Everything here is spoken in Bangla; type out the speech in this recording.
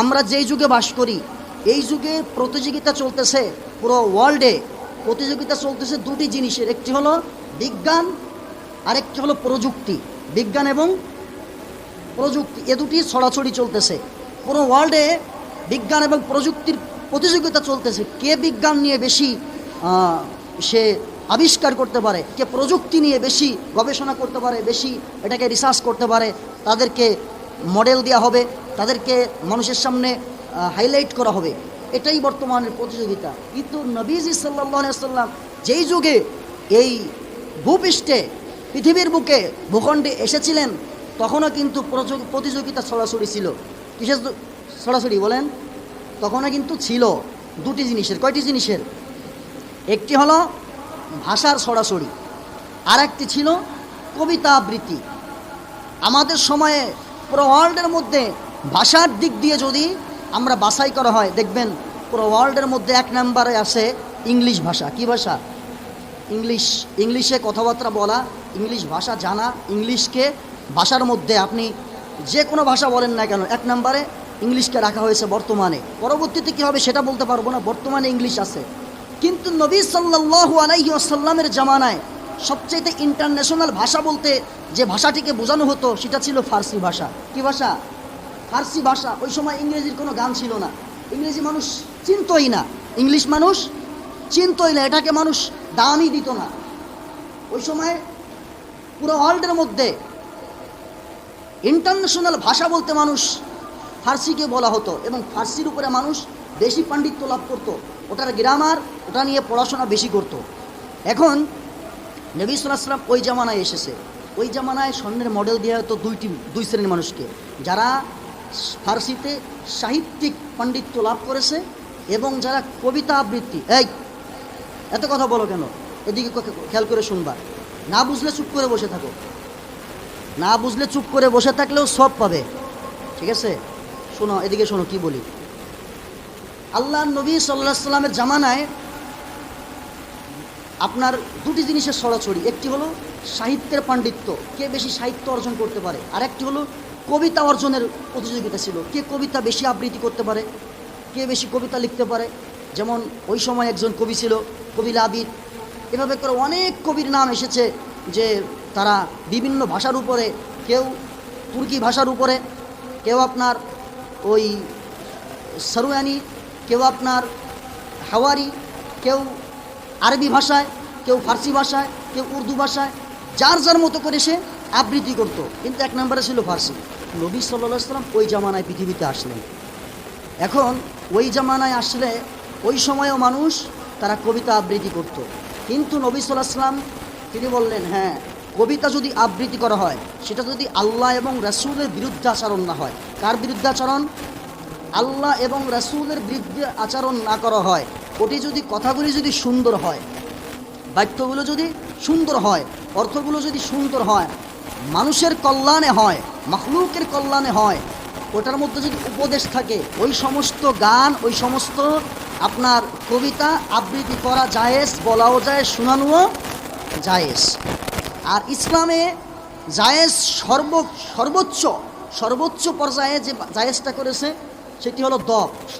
আমরা যেই যুগে বাস করি, এই যুগে প্রতিযোগিতা চলতেছে পুরো ওয়ার্ল্ডে প্রতিযোগিতা চলতেছে দুটি জিনিসের, একটি হলো বিজ্ঞান, আরেকটি হলো প্রযুক্তি। বিজ্ঞান এবং প্রযুক্তি, এ দুটি ছড়াছড়ি চলতেছে। পুরো ওয়ার্ল্ডে বিজ্ঞান এবং প্রযুক্তির প্রতিযোগিতা চলতেছে। কে বিজ্ঞান নিয়ে বেশি সে আবিষ্কার করতে পারে, কে প্রযুক্তি নিয়ে বেশি গবেষণা করতে পারে, বেশি এটাকে রিসার্চ করতে পারে, তাদেরকে মডেল দেওয়া হবে। তাদেরকে মানুষের সামনে হাইলাইট করা হবে। এটাই বর্তমানের প্রতিযোগিতা। কিন্তু নবীজি সাল্লাহ সাল্লাম যেই যুগে এই ভূপৃষ্ঠে, পৃথিবীর বুকে ভূখণ্ডে এসেছিলেন, তখনও কিন্তু প্রতিযোগিতা ছড়াছড়ি ছিল। কিসের ছড়াছড়ি বলেন? তখনও কিন্তু ছিল দুটি জিনিসের। কয়টি জিনিসের? একটি হলো ভাষার ছড়াছড়ি আর একটি ছিল কবিতা আবৃত্তি। আমাদের সময়ে পুরো ওয়ার্ল্ডের মধ্যে ভাষার দিক দিয়ে যদি আমরা বাছাই করা হয়, দেখবেন পুরো ওয়ার্ল্ডের মধ্যে এক নম্বরে আছে ইংলিশ ভাষা। কি ভাষা? ইংলিশ। ইংলিশে কথাবার্তা বলা, ইংলিশ ভাষা জানা, ইংলিশকে ভাষার মধ্যে আপনি যে কোনো ভাষা বলেন না কেন, এক নম্বরে ইংলিশকে রাখা হয়েছে বর্তমানে। পরবর্তীতে কী হবে সেটা বলতে পারব না, বর্তমানে ইংলিশ আছে। কিন্তু নবী সাল্লাল্লাহু আলাইহি আসাল্লামের জামানায় সবচেয়ে ইন্টারন্যাশনাল ভাষা বলতে যে ভাষাটিকে বোঝানো হতো, সেটা ছিল ফার্সি ভাষা। কি ভাষা? ফার্সি ভাষা, ওই সময় ইংরেজির কোনো গান ছিল না। ইংরেজি মানুষ চিনতই না। ইংলিশ মানুষ চিনতই না, এটাকে মানুষ দামই দিত না। ওই সময় পুরো ওয়ার্ল্ডের মধ্যে ইন্টারন্যাশনাল ভাষা বলতে মানুষ ফার্সিকে বলা হতো এবং ফার্সির উপরে মানুষ বেশি পাণ্ডিত্য লাভ করতো। ওটার গ্রামার ওটা নিয়ে পড়াশোনা বেশি করতো। এখন নবী সাল্লাম ওই জামানায় এসেছে। ওই জামানায় স্বর্ণের মডেল দেওয়া হতো দুইটি, দুই শ্রেণির মানুষকে। যারা ফার্সিতে সাহিত্যিক পাণ্ডিত্য লাভ করেছে এবং যারা কবিতা আবৃত্তি, এই, এত কথা বলো কেন? এদিকে খেয়াল করে শুনবা। না বুঝলে চুপ করে বসে থাকো। না বুঝলে চুপ করে বসে থাকলেও সব পাবে। ঠিক আছে? শোনো, এদিকে শোনো কি বলি। আল্লাহ নবী সাল্লাহ সাল্লামের জামানায় আপনার দুটি জিনিসের ছড়াছড়ি। একটি হলো সাহিত্যের পাণ্ডিত্য, কে বেশি সাহিত্য অর্জন করতে পারে। আর একটি হলো কবিতা অর্জনের প্রতিযোগিতা ছিল। কে কবিতা বেশি আবৃত্তি করতে পারে, কে বেশি কবিতা লিখতে পারে? যেমন ওই সময় একজন কবি ছিল কবিল আবিদ এভাবে করে অনেক কবির নাম এসেছে যে তারা বিভিন্ন ভাষার উপরে, কেউ তুর্কি ভাষার উপরে, কেউ আপনার ওই সরুয়ানি, কেউ আপনার হাওয়ারি, কেউ আরবি ভাষায়, কেউ ফার্সি ভাষায়, কেউ উর্দু ভাষায়, যার যার মতো করে সে আবৃত্তি করত। কিন্তু এক নম্বরে ছিল ফার্সি। নবী সাল্লাহ সাল্লাম ওই জামানায় পৃথিবীতে আসলেন। এখন ওই জামানায় আসলে ওই সময়েও মানুষ তারা কবিতা আবৃত্তি করত। কিন্তু নবী সাল্লাহ সাল্লাম তিনি বললেন হ্যাঁ কবিতা যদি আবৃত্তি করা হয়, সেটা যদি আল্লাহ এবং রাসূলের বিরুদ্ধে আচরণ না হয়। কার বিরুদ্ধে আচরণ? আল্লাহ এবং রাসূলের বিরুদ্ধে আচরণ না করা হয়। ওটি যদি, কথাগুলি যদি সুন্দর হয়, বাক্যগুলো যদি সুন্দর হয়, অর্থগুলো যদি সুন্দর হয় মানুষের কল্যাণে হয়, মখলুকের কল্যাণে হয়। ওটার মধ্যে যদি উপদেশ থাকে, ওই সমস্ত গান, ওই সমস্ত আপনার কবিতা, আবৃত্তি করা জায়েজ, বলাও যায় শোনানোও জায়েজ। আর ইসলামে জায়েজ সর্ব, সর্বোচ্চ সর্বোচ্চ পর্যায়ে যে জায়েজটা করেছে, সেটি হলো দপ